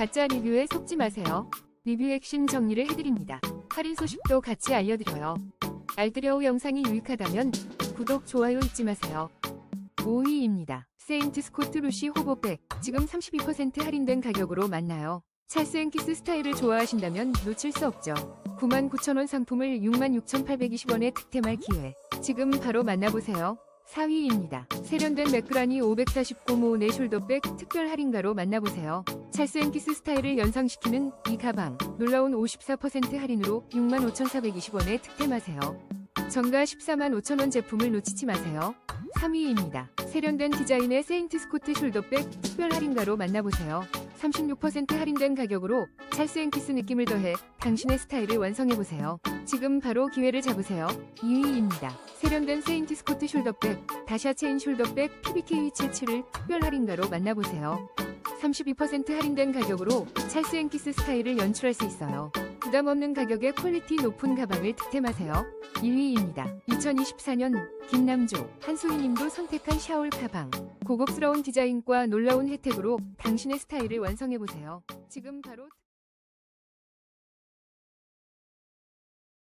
가짜 리뷰에 속지 마세요. 리뷰 핵심 정리를 해드립니다. 할인 소식도 같이 알려드려요. 알뜰여우 영상이 유익하다면 구독, 좋아요 잊지 마세요. 5위입니다. 세인트 스코트 루시 호보백 지금 32% 할인된 가격으로 만나요. 찰스 앤키스 스타일을 좋아하신다면 놓칠 수 없죠. 99,000원 상품을 66,820원에 득템할 기회. 지금 바로 만나보세요. 4위입니다. 세련된 맥그라니 549모의 숄더백 특별 할인가로 만나보세요. 찰스 앤키스 스타일을 연상시키는 이 가방 놀라운 54% 할인으로 65,420원에 득템하세요. 정가 14만 5천원 제품을 놓치지 마세요. 3위입니다. 세련된 디자인의 세인트 스코트 숄더백 특별 할인가로 만나보세요. 36% 할인된 가격으로 찰스 앤키스 느낌을 더해 당신의 스타일을 완성해보세요. 지금 바로 기회를 잡으세요. 2위입니다. 세련된 세인트 스코트 숄더백, 다샤 체인 숄더백 PBK77을 특별 할인가로 만나보세요. 32% 할인된 가격으로 찰스 앤키스 스타일을 연출할 수 있어요. 부담 없는 가격에 퀄리티 높은 가방을 득템하세요. 1위입니다. 2024년 김남조, 한소희님도 선택한 샤올 가방. 고급스러운 디자인과 놀라운 혜택으로 당신의 스타일을 완성해보세요. 지금 바로